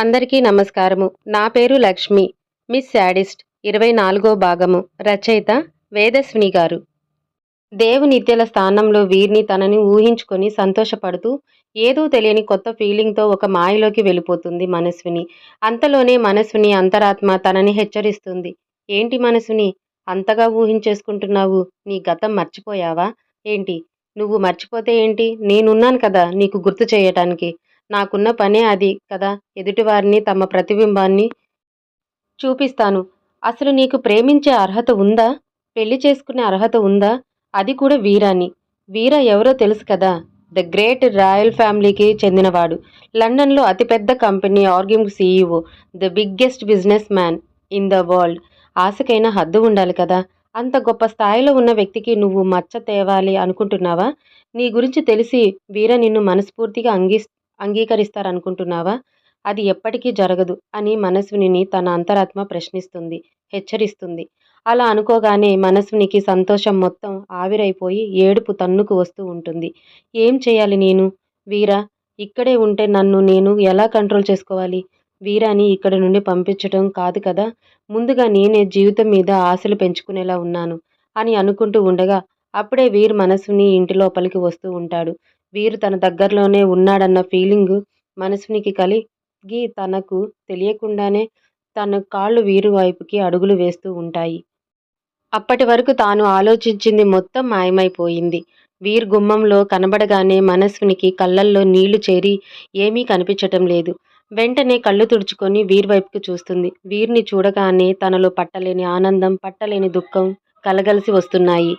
అందరికీ నమస్కారము. నా పేరు లక్ష్మి. Miss sadist. ఇరవై నాలుగో భాగము. రచయిత వేదస్విని గారు. దేవునిత్యల స్థానంలో వీరిని తనని ఊహించుకొని సంతోషపడుతూ ఏదో తెలియని కొత్త ఫీలింగ్తో ఒక మాయలోకి వెళ్ళిపోతుంది మనస్విని. అంతలోనే మనస్విని అంతరాత్మ తనని హెచ్చరిస్తుంది. ఏంటి మనస్విని? అంతగా ఊహించేసుకుంటున్నావు. నీ గతం మర్చిపోయావా? ఏంటి? నువ్వు మర్చిపోతే ఏంటి? నేనున్నాను కదా నీకు గుర్తు చేయటానికి. నాకున్న పనే అది కదా. ఎదుటివారిని తమ ప్రతిబింబాన్ని చూపిస్తాను. అసలు నీకు ప్రేమించే అర్హత ఉందా? పెళ్ళి చేసుకునే అర్హత ఉందా? అది కూడా వీరాని. వీర ఎవరో తెలుసు కదా. ద గ్రేట్ రాయల్ ఫ్యామిలీకి చెందినవాడు. లండన్లో అతిపెద్ద company arguing CEO the biggest businessman in the world. ఆశకైనా హద్దు ఉండాలి కదా. అంత గొప్ప స్థాయిలో ఉన్న వ్యక్తికి నువ్వు మచ్చ తేవాలి అనుకుంటున్నావా? నీ గురించి తెలిసి వీర నిన్ను మనస్ఫూర్తిగా అంగీ అంగీకరిస్తారనుకుంటున్నావా? అది ఎప్పటికీ జరగదు అని మనస్విని తన అంతరాత్మ ప్రశ్నిస్తుంది హెచ్చరిస్తుంది. అలా అనుకోగానే మనస్వినికి సంతోషం మొత్తం ఆవిరైపోయి ఏడుపు తన్నుకు వస్తూ ఉంటుంది. ఏం చేయాలి నేను? వీరా ఇక్కడే ఉంటే నన్ను నేను ఎలా కంట్రోల్ చేసుకోవాలి? వీరాని ఇక్కడ నుండి పంపించడం కాదు కదా? ముందుగా నేనే జీవితం మీద ఆశలు పెంచుకునేలా ఉన్నాను అని అనుకుంటూ ఉండగా అప్పుడే వీర్ మనస్సుని ఇంటి లోపలికి వస్తూ ఉంటాడు. వీరు తన దగ్గరలోనే ఉన్నాడన్న ఫీలింగ్ మనసునికి కలిగి తనకు తెలియకుండానే తన కాళ్ళు వీరు వైపుకి అడుగులు వేస్తూ ఉంటాయి. అప్పటి వరకు తాను ఆలోచించింది మొత్తం మాయమైపోయింది. వీర్ గుమ్మంలో కనబడగానే మనస్వినికి కళ్ళల్లో నీళ్ళు చేరి ఏమీ కనిపించటం లేదు. వెంటనే కళ్ళు తుడుచుకొని వీర్ వైపుకు చూస్తుంది. వీరిని చూడగానే తనలో పట్టలేని ఆనందం పట్టలేని దుఃఖం కలగలిసి వస్తున్నాయి.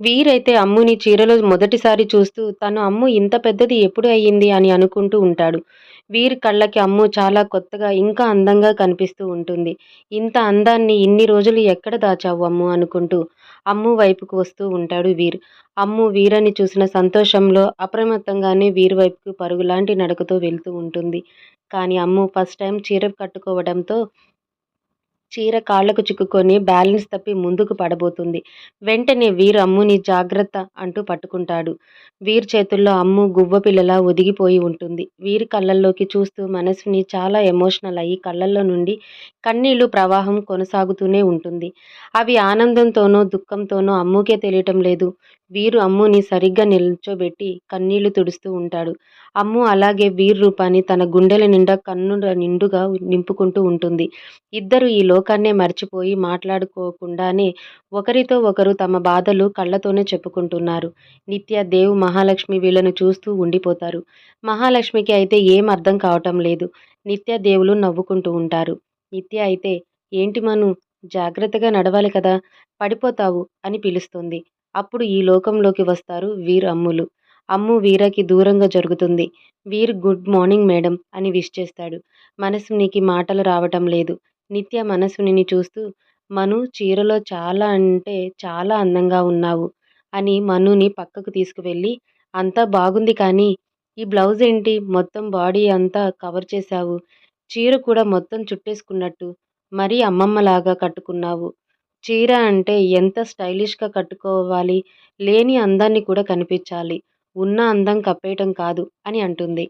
వీరైతే అమ్ముని చీరలో మొదటిసారి చూస్తూ తను అమ్ము ఇంత పెద్దది ఎప్పుడు అయ్యింది? అని అనుకుంటూ ఉంటాడు. వీర్ కళ్ళకి అమ్ము చాలా కొత్తగా ఇంకా అందంగా కనిపిస్తూ ఉంటుంది. ఇంత అందాన్ని ఇన్ని రోజులు ఎక్కడ దాచావు అమ్ము? అనుకుంటూ అమ్ము వైపుకు వస్తూ ఉంటాడు వీర్. అమ్ము వీరని చూసిన సంతోషంలో అప్రమత్తంగానే వీరి వైపుకు పరుగులాంటి నడకతో వెళ్తూ ఉంటుంది. కానీ అమ్ము ఫస్ట్ టైం చీర కట్టుకోవడంతో చీర కాళ్ళకు చిక్కుకొని బ్యాలెన్స్ తప్పి ముందుకు పడబోతుంది. వెంటనే వీర్ అమ్ముని జాగ్రత్త అంటూ పట్టుకుంటాడు. వీర్ చేతుల్లో అమ్ము గువ్వ పిల్లలా ఒదిగిపోయి ఉంటుంది. వీరి కళ్ళల్లోకి చూస్తూ మనసుని చాలా ఎమోషనల్ అయ్యి కళ్ళల్లో నుండి కన్నీళ్ళు ప్రవాహం కొనసాగుతూనే ఉంటుంది. అవి ఆనందంతోనో దుఃఖంతోనో అమ్ముకే తెలియటం లేదు. వీరు అమ్ముని సరిగ్గా నిల్చోబెట్టి కన్నీళ్ళు తుడుస్తూ ఉంటాడు. అమ్ము అలాగే వీర్ రూపాన్ని తన గుండెల నిండా కన్నుల నిండుగా నింపుకుంటూ ఉంటుంది. ఇద్దరు ఈ లోకాన్నే మర్చిపోయి మాట్లాడుకోకుండానే ఒకరితో ఒకరు తమ బాధలు కళ్ళతోనే చెప్పుకుంటున్నారు. నిత్య దేవ్ మహాలక్ష్మి వీళ్ళను చూస్తూ ఉండిపోతారు. మహాలక్ష్మికి అయితే ఏం అర్థం కావటం లేదు. నిత్య దేవులు నవ్వుకుంటూ ఉంటారు. నిత్య అయితే ఏంటి మను జాగ్రత్తగా నడవాలి కదా పడిపోతావు అని పిలుస్తుంది. అప్పుడు ఈ లోకంలోకి వస్తారు వీర్ అమ్ములు. అమ్ము వీరకి దూరంగా జరుగుతుంది. వీర్ గుడ్ మార్నింగ్ మేడం అని విష్ చేస్తాడు. మనసునికి మాటలు రావటం లేదు. నిత్య మనస్విని చూస్తూ మను చీరలో చాలా అంటే చాలా అందంగా ఉన్నావు అని మనుని పక్కకు తీసుకువెళ్ళి అంతా బాగుంది కానీ ఈ బ్లౌజ్ ఏంటి? మొత్తం బాడీ అంతా కవర్ చేశావు. చీర కూడా మొత్తం చుట్టేసుకున్నట్టు మరీ అమ్మమ్మలాగా కట్టుకున్నావు. చీర అంటే ఎంత స్టైలిష్గా కట్టుకోవాలి? లేని అందాన్ని కూడా కనిపించాలి. ఉన్న అందం కప్పేయటం కాదు అని అంటుంది.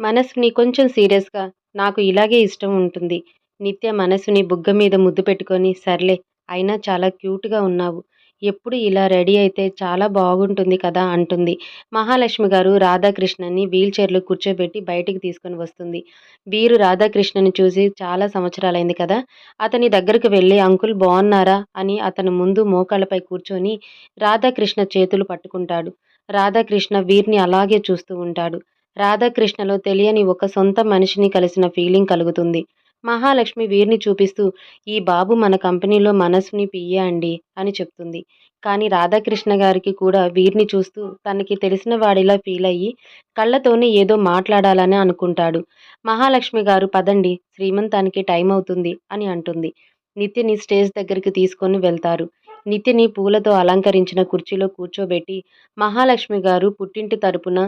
మనసుని కొంచెం సీరియస్గా నాకు ఇలాగే ఇష్టం ఉంటుంది. నిత్య మనసుని బుగ్గ మీద ముద్దు పెట్టుకొని సర్లే అయినా చాలా క్యూట్గా ఉన్నావు. ఎప్పుడు ఇలా రెడీ అయితే చాలా బాగుంటుంది కదా అంటుంది. మహాలక్ష్మి గారు రాధాకృష్ణని వీల్ చైర్లో కూర్చోబెట్టి బయటికి తీసుకొని వస్తుంది. వీరు రాధాకృష్ణని చూసి చాలా సంవత్సరాలైంది కదా అతని దగ్గరకు వెళ్ళి అంకుల్ బాగున్నారా? అని అతను ముందు మోకాళ్ళపై కూర్చొని రాధాకృష్ణ చేతులు పట్టుకుంటాడు. రాధాకృష్ణ వీరిని అలాగే చూస్తూ ఉంటాడు. రాధాకృష్ణలో తెలియని ఒక సొంత మనిషిని కలిసిన ఫీలింగ్ కలుగుతుంది. మహాలక్ష్మి వీరిని చూపిస్తూ ఈ బాబు మన కంపెనీలో మనసుని పియ్య అండి అని చెప్తుంది. కానీ రాధాకృష్ణ గారికి కూడా వీరిని చూస్తూ తనకి తెలిసిన వాడిలా ఫీల్ అయ్యి కళ్ళతోనే ఏదో మాట్లాడాలని అనుకుంటాడు. మహాలక్ష్మి గారు పదండి శ్రీమంతానికి టైం అవుతుంది అని అంటుంది. నిత్యని స్టేజ్ దగ్గరికి తీసుకొని వెళ్తారు. నిత్యని పూలతో అలంకరించిన కుర్చీలో కూర్చోబెట్టి మహాలక్ష్మి గారు పుట్టింటి తరపున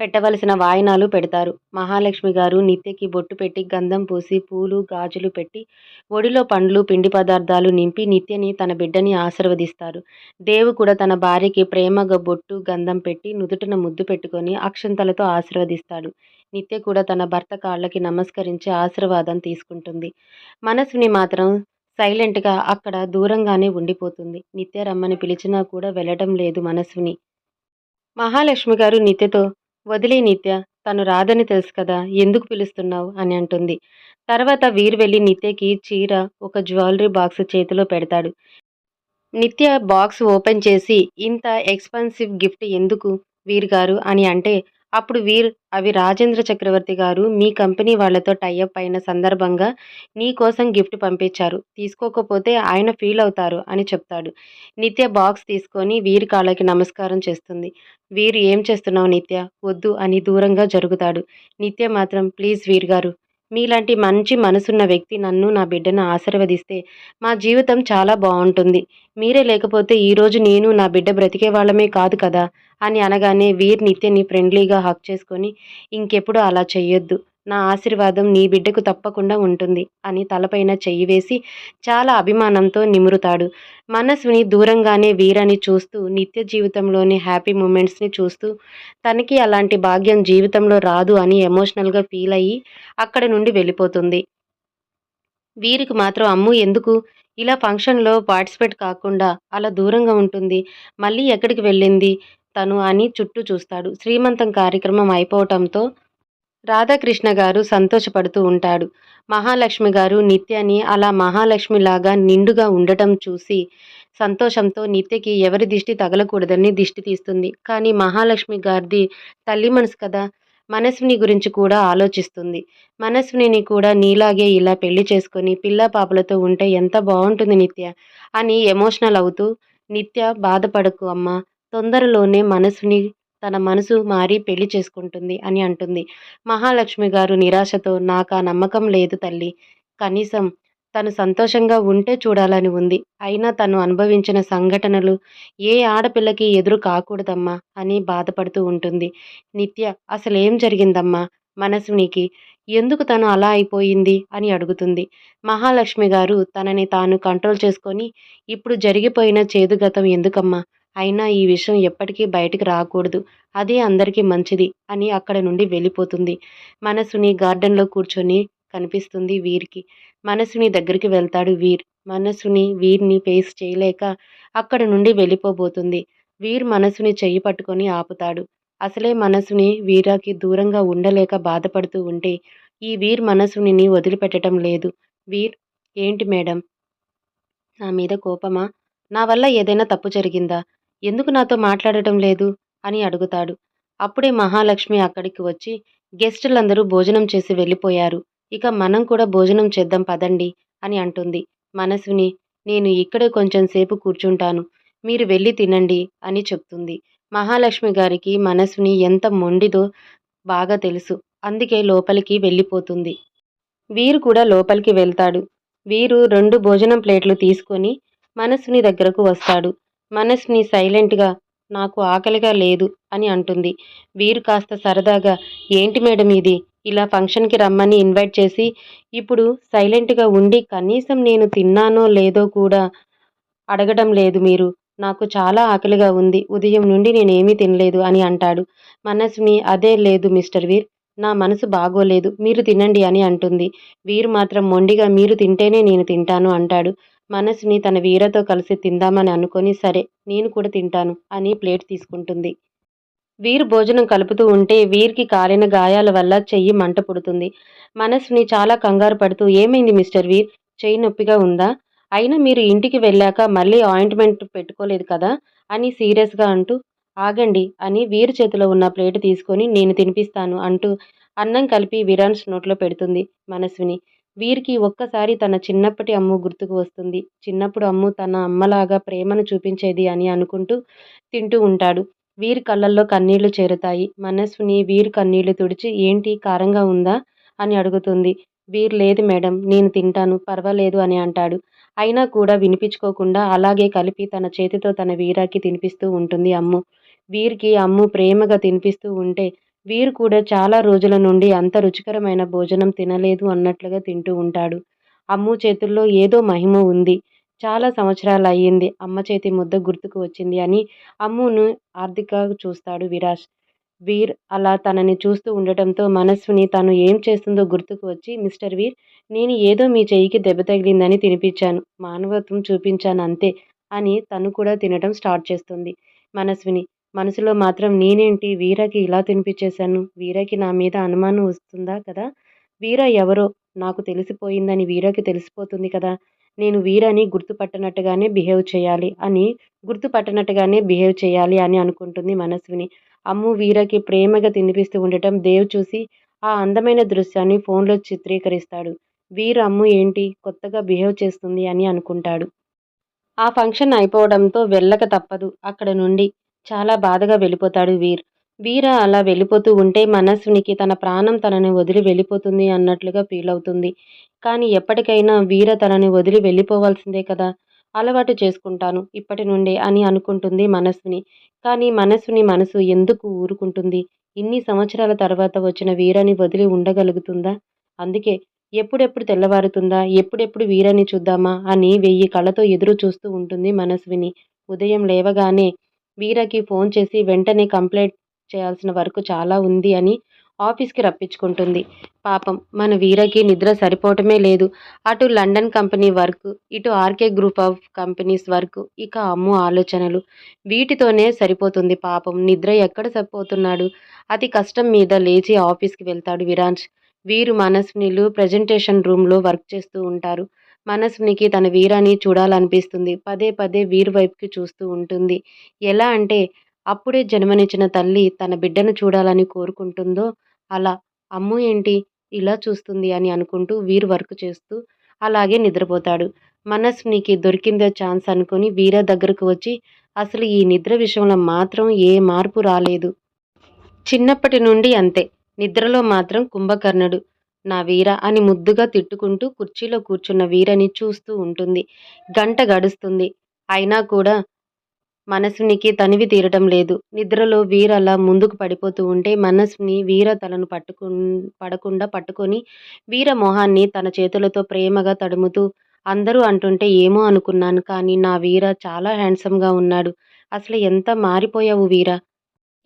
పెట్టవలసిన వాయినాలు పెడతారు. మహాలక్ష్మి గారు నిత్యకి బొట్టు పెట్టి గంధం పూసి పూలు గాజులు పెట్టి ఒడిలో పండ్లు పిండి పదార్థాలు నింపి నిత్యని తన బిడ్డని ఆశీర్వదిస్తారు. దేవు కూడా తన భార్యకి ప్రేమగా బొట్టు గంధం పెట్టి నుదుటిన ముద్దు పెట్టుకొని అక్షంతలతో ఆశీర్వదిస్తాడు. నిత్య కూడా తన భర్త కాళ్ళకి నమస్కరించి ఆశీర్వాదం తీసుకుంటుంది. మనసుని మాత్రం సైలెంట్గా అక్కడ దూరంగానే ఉండిపోతుంది. నిత్య రమ్మని పిలిచినా కూడా వెళ్ళటం లేదు మనసుని. మహాలక్ష్మి గారు నిత్యతో వదిలే నిత్య తను రాదని తెలుసు కదా ఎందుకు పిలుస్తున్నావు? అని అంటుంది. తర్వాత వీరు వెళ్ళి నిత్యకి చీర ఒక జ్యువెలరీ బాక్స్ చేతిలో పెడతాడు. నిత్య బాక్స్ ఓపెన్ చేసి ఇంత ఎక్స్పెన్సివ్ గిఫ్ట్ ఎందుకు? వీర్ గారు అని అంటే అప్పుడు వీర్ అవి రాజేంద్ర చక్రవర్తి గారు మీ కంపెనీ వాళ్ళతో టైఅప్ అయిన సందర్భంగా నీ కోసం గిఫ్ట్ పంపించారు. తీసుకోకపోతే ఆయన ఫీల్ అవుతారు అని చెప్తాడు. నిత్య బాక్స్ తీసుకొని వీరి కాళ్ళకి నమస్కారం చేస్తుంది. వీరు ఏం చేస్తున్నావు నిత్య? వద్దు అని దూరంగా జరుగుతాడు. నిత్య మాత్రం ప్లీజ్ వీర్ గారు మీలాంటి మంచి మనసున్న వ్యక్తి నన్ను నా బిడ్డను ఆశీర్వదిస్తే మా జీవితం చాలా బాగుంటుంది. మీరే లేకపోతే ఈరోజు నేను నా బిడ్డ బ్రతికే వాళ్ళమే కాదు కదా అని అనగానే వీర్ నిత్యని ఫ్రెండ్లీగా హక్ చేసుకొని ఇంకెప్పుడు అలా చెయ్యొద్దు. నా ఆశీర్వాదం నీ బిడ్డకు తప్పకుండా ఉంటుంది అని తలపైన చెయ్యి వేసి చాలా అభిమానంతో నిమురుతాడు. మనస్విని దూరంగానే వీరని చూస్తూ నిత్య జీవితంలోని హ్యాపీ మూమెంట్స్ని చూస్తూ తనకి అలాంటి భాగ్యం జీవితంలో రాదు అని ఎమోషనల్గా ఫీల్ అయ్యి అక్కడ నుండి వెళ్ళిపోతుంది. వీరికి మాత్రం అమ్ము ఎందుకు? ఇలా ఫంక్షన్లో పార్టిసిపేట్ కాకుండా అలా దూరంగా ఉంటుంది. మళ్ళీ ఎక్కడికి వెళ్ళింది తను అని చుట్టూ చూస్తాడు. శ్రీమంతం కార్యక్రమం అయిపోవటంతో రాధాకృష్ణ గారు సంతోషపడుతూ ఉంటాడు. మహాలక్ష్మి గారు నిత్యని అలా మహాలక్ష్మిలాగా నిండుగా ఉండటం చూసి సంతోషంతో నిత్యకి ఎవరి దిష్టి తగలకూడదని దిష్టి తీస్తుంది. కానీ మహాలక్ష్మి గారిది తల్లి మనసు కదా మనస్విని గురించి కూడా ఆలోచిస్తుంది. మనస్విని కూడా నీలాగే ఇలా పెళ్ళి చేసుకొని పిల్ల పాపలతో ఉంటే ఎంత బాగుంటుంది నిత్య అని ఎమోషనల్ అవుతూ నిత్య బాధపడకు అమ్మ తొందరలోనే మనసుని తన మనసు మారి పెళ్ళి చేసుకుంటుంది అని అంటుంది. మహాలక్ష్మి గారు నిరాశతో నాకు ఆ నమ్మకం లేదు తల్లి. కనీసం తను సంతోషంగా ఉంటే చూడాలని ఉంది. అయినా తను అనుభవించిన సంఘటనలు ఏ ఆడపిల్లకి ఎదురు కాకూడదమ్మా అని బాధపడుతూ ఉంటుంది. నిత్య అసలేం జరిగిందమ్మా? మనసునికి ఎందుకు తను అలా అయిపోయింది? అని అడుగుతుంది. మహాలక్ష్మి గారు తనని తాను కంట్రోల్ చేసుకొని ఇప్పుడు జరిగిపోయిన చేదుగతం ఎందుకమ్మా? అయినా ఈ విషయం ఎప్పటికీ బయటికి రాకూడదు. అదే అందరికీ మంచిది అని అక్కడ నుండి వెళ్ళిపోతుంది. మనసుని గార్డెన్లో కూర్చొని కనిపిస్తుంది వీరికి. మనసుని దగ్గరికి వెళ్తాడు వీర్. మనసుని వీర్ని ఫేస్ చేయలేక అక్కడ నుండి వెళ్ళిపోబోతుంది. వీర్ మనసుని చెయ్యి పట్టుకొని ఆపుతాడు. అసలే మనసుని వీరాకి దూరంగా ఉండలేక బాధపడుతూ ఉంటే ఈ వీర్ మనసుని వదిలిపెట్టడం లేదు. వీర్ ఏంటి మేడం? నా మీద కోపమా? నా వల్ల ఏదైనా తప్పు జరిగిందా? ఎందుకు నాతో మాట్లాడటం లేదు? అని అడుగుతాడు. అప్పుడే మహాలక్ష్మి అక్కడికి వచ్చి గెస్టులందరూ భోజనం చేసి వెళ్ళిపోయారు. ఇక మనం కూడా భోజనం చేద్దాం పదండి అని అంటుంది. మనసుని నేను ఇక్కడే కొంచెం సేపు కూర్చుంటాను. మీరు వెళ్ళి తినండి అని చెప్తుంది. మహాలక్ష్మి గారికి మనసుని ఎంత మొండిదో బాగా తెలుసు. అందుకే లోపలికి వెళ్ళిపోతుంది. వీరు కూడా లోపలికి వెళ్తాడు. వీరు రెండు భోజనం ప్లేట్లు తీసుకొని మనసుని దగ్గరకు వస్తాడు. మనస్ని సైలెంట్గా నాకు ఆకలిగా లేదు అని అంటుంది. వీరు కాస్త సరదాగా ఏంటి మేడం ఇది? ఇలా ఫంక్షన్కి రమ్మని ఇన్వైట్ చేసి ఇప్పుడు సైలెంట్గా ఉండి కనీసం నేను తిన్నానో లేదో కూడా అడగడం లేదు మీరు. నాకు చాలా ఆకలిగా ఉంది. ఉదయం నుండి నేనేమీ తినలేదు అని అంటాడు. మనస్ని అదే లేదు మిస్టర్ వీర్ నా మనసు బాగోలేదు. మీరు తినండి అని అంటుంది. వీరు మాత్రం మొండిగా మీరు తింటేనే నేను తింటాను అంటాడు. మనసుని తన వీరతో కలిసి తిందామని అనుకొని సరే నేను కూడా తింటాను అని ప్లేట్ తీసుకుంటుంది. వీరు భోజనం కలుపుతూ ఉంటే వీరికి కాలిన గాయాల వల్ల చెయ్యి మంట పుడుతుంది. మనసుని చాలా కంగారు పడుతూ ఏమైంది మిస్టర్ వీర్? చెయ్యి నొప్పిగా ఉందా? అయినా మీరు ఇంటికి వెళ్ళాక మళ్ళీ ఆయింట్మెంట్ పెట్టుకోలేదు కదా? అని సీరియస్గా అంటూ ఆగండి అని వీరు చేతిలో ఉన్న ప్లేట్ తీసుకొని నేను తినిపిస్తాను అంటూ అన్నం కలిపి విరాన్స్ నోట్లో పెడుతుంది మనస్విని వీరికి ఒక్కసారి తన చిన్నప్పటి అమ్ము గుర్తుకు వస్తుంది. చిన్నప్పుడు అమ్ము తన అమ్మలాగా ప్రేమను చూపించేది అని అనుకుంటూ తింటూ ఉంటాడు. వీరి కళ్ళల్లో కన్నీళ్ళు చేరుతాయి. మనస్సుని వీరి కన్నీళ్ళు తుడిచి ఏంటి? కారంగా ఉందా? అని అడుగుతుంది. వీరు లేదు మేడం నేను తింటాను పర్వాలేదు అని అంటాడు. అయినా కూడా వినిపించుకోకుండా అలాగే కలిపి తన చేతితో తన వీరాకి తినిపిస్తూ ఉంటుంది అమ్ము. వీరికి అమ్ము ప్రేమగా తినిపిస్తూ ఉంటే వీరు కూడా చాలా రోజుల నుండి అంత రుచికరమైన భోజనం తినలేదు అన్నట్లుగా తింటూ ఉంటాడు. అమ్ము చేతుల్లో ఏదో మహిమ ఉంది. చాలా సంవత్సరాలు అయ్యింది. అమ్మ చేతి ముద్ద గుర్తుకు వచ్చింది అని అమ్మును ఆర్థిక చూస్తాడు విరాజ్ వీర్ అలా తనని చూస్తూ ఉండటంతో మనస్విని తను ఏం చేస్తుందో గుర్తుకు వచ్చి మిస్టర్ వీర్ నేను ఏదో మీ చెయ్యికి దెబ్బ తగిలిందని తినిపించాను. మానవత్వం చూపించాను అంతే అని తను కూడా తినటం స్టార్ట్ చేస్తుంది. మనస్విని మనసులో మాత్రం నేనేంటి? వీరకి ఇలా తినిపించేశాను. వీరకి నా మీద అనుమానం వస్తుందా కదా? వీర ఎవరో? నాకు తెలిసిపోయిందని వీరకి తెలిసిపోతుంది కదా? నేను వీరని గుర్తుపట్టనట్టుగానే బిహేవ్ చేయాలి అని గుర్తుపట్టనట్టుగానే బిహేవ్ చేయాలి అని అనుకుంటుంది మనస్విని. అమ్ము వీరకి ప్రేమగా తినిపిస్తూ ఉండటం దేవ్ చూసి ఆ అందమైన దృశ్యాన్ని ఫోన్లో చిత్రీకరిస్తాడు. వీరు అమ్ము ఏంటి? కొత్తగా బిహేవ్ చేస్తుంది అని అనుకుంటాడు. ఆ ఫంక్షన్ అయిపోవడంతో వెళ్ళక తప్పదు. అక్కడ నుండి చాలా బాధగా వెళ్ళిపోతాడు వీర్. వీర అలా వెళ్ళిపోతూ ఉంటే మనస్వినికి తన ప్రాణం తనని వదిలి వెళ్ళిపోతుంది అన్నట్లుగా ఫీల్ అవుతుంది. కానీ ఎప్పటికైనా వీర తనని వదిలి వెళ్ళిపోవాల్సిందే కదా. అలవాటు చేసుకుంటాను ఇప్పటి నుండే అని అనుకుంటుంది మనస్విని కానీ మనస్సుని మనసు ఎందుకు ఊరుకుంటుంది? ఇన్ని సంవత్సరాల తర్వాత వచ్చిన వీరని వదిలి ఉండగలుగుతుందా? అందుకే ఎప్పుడెప్పుడు తెల్లవారుతుందా? ఎప్పుడెప్పుడు వీరని చూద్దామా? అని వెయ్యి కళ్ళతో ఎదురు చూస్తూ ఉంటుంది మనస్విని. ఉదయం లేవగానే వీరకి ఫోన్ చేసి వెంటనే కంప్లైంట్ చేయాల్సిన వర్క్ చాలా ఉంది అని ఆఫీస్కి రప్పించుకుంటుంది. పాపం మన వీరకి నిద్ర సరిపోవటమే లేదు. అటు లండన్ కంపెనీ వర్క్ ఇటు RK group of companies work ఇక అమ్ము ఆలోచనలు. వీటితోనే సరిపోతుంది పాపం. నిద్ర ఎక్కడ సరిపోతున్నాడు? అతి కష్టం మీద లేచి ఆఫీస్కి వెళ్తాడు విరాజ్ వీరు మనస్వినిలు ప్రజెంటేషన్ రూమ్లో వర్క్ చేస్తూ ఉంటారు. మనస్వినికి తన వీరాని చూడాలనిపిస్తుంది. పదే పదే వీరు వైపుకి చూస్తూ ఉంటుంది. ఎలా అంటే అప్పుడే జన్మనిచ్చిన తల్లి తన బిడ్డను చూడాలని కోరుకుంటుందో అలా అమ్ము ఏంటి? ఇలా చూస్తుంది అని అనుకుంటూ వీరు వర్క్ చేస్తూ అలాగే నిద్రపోతాడు. మనస్వినికి దొరికిందో ఛాన్స్ అనుకుని వీర దగ్గరకు వచ్చి అసలు ఈ నిద్ర విషయంలో మాత్రం ఏ మార్పు రాలేదు. చిన్నప్పటి నుండి అంతే. నిద్రలో మాత్రం కుంభకర్ణుడు. నా వీర అని ముద్దుగా తిట్టుకుంటూ కుర్చీలో కూర్చున్న వీరని చూస్తూ ఉంటుంది. గంట గడుస్తుంది. అయినా కూడా మనసునికి తనివి తీరటం లేదు. నిద్రలో వీర అలా ముందుకు పడిపోతూ ఉంటే మనసుని వీర తలను పట్టుకు పడకుండా పట్టుకొని వీర మొహాన్ని తన చేతులతో ప్రేమగా తడుముతూ అందరూ అంటుంటే ఏమో అనుకున్నాను. కానీ నా వీర చాలా హ్యాండ్సమ్గా ఉన్నాడు. అసలు ఎంత మారిపోయావు వీర?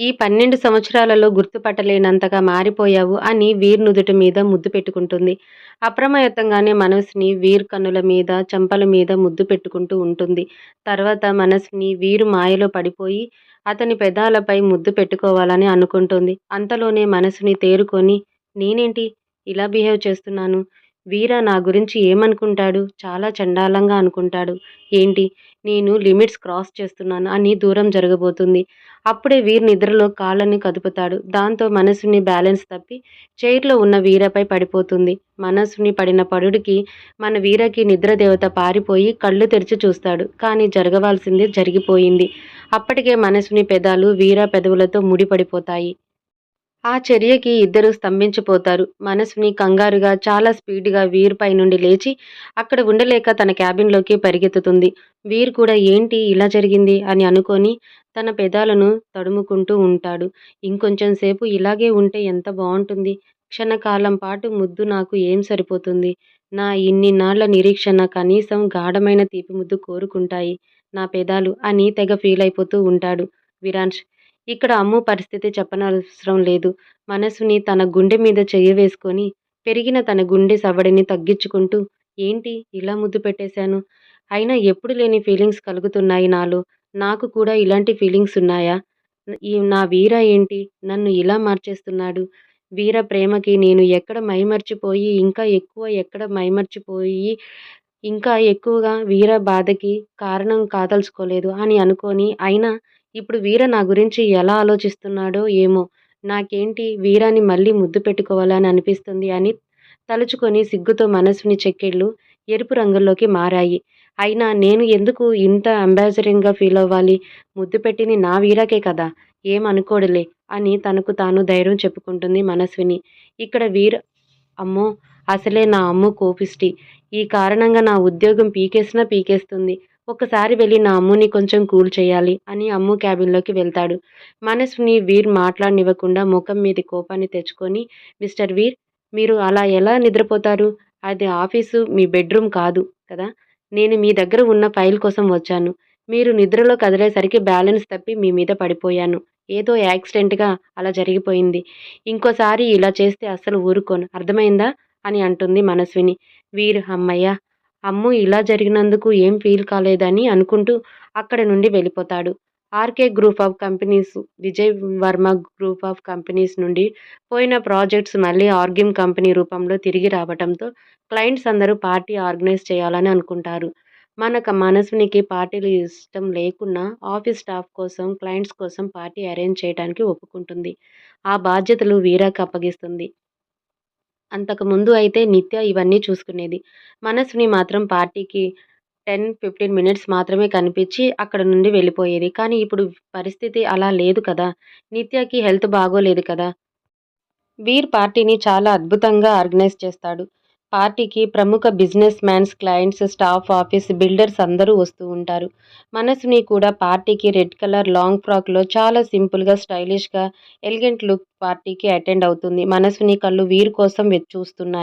ఈ పన్నెండు సంవత్సరాలలో గుర్తుపట్టలేనంతగా మారిపోయావు అని వీర్ నుదుటి మీద ముద్దు పెట్టుకుంటుంది. అప్రమత్తంగానే మనసుని వీర్ కన్నుల మీద చెంపల మీద ముద్దు పెట్టుకుంటూ ఉంటుంది. తర్వాత మనసుని వీరు మాయలో పడిపోయి అతని పెదాలపై ముద్దు పెట్టుకోవాలని అనుకుంటుంది. అంతలోనే మనసుని తేరుకొని నేనేంటి ఇలా బిహేవ్ చేస్తున్నాను? వీర నా గురించి ఏమనుకుంటాడు? చాలా చండాలంగా అనుకుంటాడు. ఏంటి? నేను లిమిట్స్ క్రాస్ చేస్తున్నాను అని దూరం జరగబోతుంది. అప్పుడే వీర్ నిద్రలో కాళ్ళని కదుపుతాడు. దాంతో మనసుని బ్యాలెన్స్ తప్పి చైర్లో ఉన్న వీరపై పడిపోతుంది. మనసుని పడిన పడుడికి మన వీరకి నిద్ర దేవత పారిపోయి కళ్ళు తెరిచి చూస్తాడు. కానీ జరగవలసింది జరిగిపోయింది. అప్పటికే మనసుని పెదాలు వీర పెదవులతో ముడిపడిపోతాయి. ఆ చర్యకి ఇద్దరు స్తంభించిపోతారు. మనసుని కంగారుగా చాలా స్పీడ్గా వీర్ పై నుండి లేచి అక్కడ ఉండలేక తన క్యాబిన్లోకి పరిగెత్తుతుంది. వీర్ కూడా ఏంటి ఇలా జరిగింది? అని అనుకొని తన పెదాలను తడుముకుంటూ ఉంటాడు. ఇంకొంచెం సేపు ఇలాగే ఉంటే ఎంత బాగుంటుంది క్షణకాలం పాటు ముద్దు నాకు ఏం సరిపోతుంది? నా ఇన్ని నాళ్ళ నిరీక్షణ కనీసం గాఢమైన తీపి ముద్దు కోరుకుంటాయి నా పెదాలు అని తెగ ఫీల్ అయిపోతూ ఉంటాడు. విరాంష్ ఇక్కడ అమ్ము పరిస్థితి చెప్పనవసరం లేదు. మనసుని తన గుండె మీద చెయ్యి వేసుకొని పెరిగిన తన గుండె సవడిని తగ్గించుకుంటూ ఏంటి ఇలా ముద్దు పెట్టేశాను? అయినా ఎప్పుడు లేని ఫీలింగ్స్ కలుగుతున్నాయి నాలో. నాకు కూడా ఇలాంటి ఫీలింగ్స్ ఉన్నాయా? ఈ నా వీర ఏంటి? నన్ను ఇలా మార్చేస్తున్నాడు. వీర ప్రేమకి నేను ఎక్కడ మైమర్చిపోయి ఇంకా ఎక్కువ ఎక్కడ మైమర్చిపోయి ఇంకా ఎక్కువగా వీర బాధకి కారణం కాదలుచుకోలేదు అని అనుకొని అయినా ఇప్పుడు వీర నా గురించి ఎలా ఆలోచిస్తున్నాడో ఏమో. నాకేంటి వీరాని మళ్ళీ ముద్దు పెట్టుకోవాలని అనిపిస్తుంది అని తలుచుకొని సిగ్గుతో మనసుని చెక్కిళ్ళు ఎరుపు రంగుల్లోకి మారాయి. అయినా నేను ఎందుకు ఇంత అంబాసిడరింగ్గా ఫీల్ అవ్వాలి? ముద్దు పెట్టింది నా వీరాకే కదా. ఏమనుకోడులే అని తనకు తాను ధైర్యం చెప్పుకుంటుంది మనస్విని. ఇక్కడ వీర అమ్మో! అసలే నా అమ్ము కోపిష్టి. ఈ కారణంగా నా ఉద్యోగం పీకేసినా పీకేస్తుంది. ఒకసారి వెళ్ళి నా అమ్ముని కొంచెం కూల్ చేయాలి అని అమ్ము క్యాబిన్లోకి వెళ్తాడు. మనస్విని వీర్ మాట్లాడనివ్వకుండా ముఖం మీది కోపాన్ని తెచ్చుకొని మిస్టర్ వీర్ మీరు అలా ఎలా నిద్రపోతారు? అది ఆఫీసు మీ బెడ్రూమ్ కాదు కదా? నేను మీ దగ్గర ఉన్న ఫైల్ కోసం వచ్చాను. మీరు నిద్రలో కదిలేసరికి బ్యాలెన్స్ తప్పి మీ మీద పడిపోయాను. ఏదో యాక్సిడెంట్గా అలా జరిగిపోయింది. ఇంకోసారి ఇలా చేస్తే అస్సలు ఊరుకోను. అర్థమైందా? అని అంటుంది మనస్విని వీరు అమ్మయ్య అమ్ము ఇలా జరిగినందుకు ఏం ఫీల్ కాలేదని అనుకుంటూ అక్కడి నుండి వెళ్ళిపోతాడు. RK group of companies Vijay Varma group of companies నుండి పోయిన ప్రాజెక్ట్స్ మళ్ళీ ఆర్గిమ్ కంపెనీ రూపంలో తిరిగి రావడంతో క్లయింట్స్ అందరూ పార్టీ ఆర్గనైజ్ చేయాలని అనుకుంటారు. మనకు మనసునికి పార్టీలు ఇష్టం లేకున్నా ఆఫీస్ స్టాఫ్ కోసం క్లయింట్స్ కోసం పార్టీ అరేంజ్ చేయడానికి ఒప్పుకుంటుంది. ఆ బాధ్యతలు వీరాకు అప్పగిస్తుంది. అంతకుముందు అయితే నిత్య ఇవన్నీ చూసుకునేది. మనసుని మాత్రం పార్టీకి టెన్ ఫిఫ్టీన్ మినిట్స్ మాత్రమే కనిపించి అక్కడ నుండి వెళ్ళిపోయేది. కానీ ఇప్పుడు పరిస్థితి అలా లేదు కదా. నిత్యకి హెల్త్ బాగోలేదు కదా. వీర్ పార్టీని చాలా అద్భుతంగా ఆర్గనైజ్ చేస్తాడు. పార్టీకి ప్రముఖ business mans clients staff office builders అందరూ వస్తూ ఉంటారు. మనసుని కూడా పార్టీకి రెడ్ కలర్ లాంగ్ ఫ్రాక్లో చాలా సింపుల్గా స్టైలిష్గా ఎలిగెంట్ లుక్ పార్టీకి అటెండ్ అవుతుంది. మనసుని కళ్ళు వీరి కోసం వె చూస్తున్నాయి.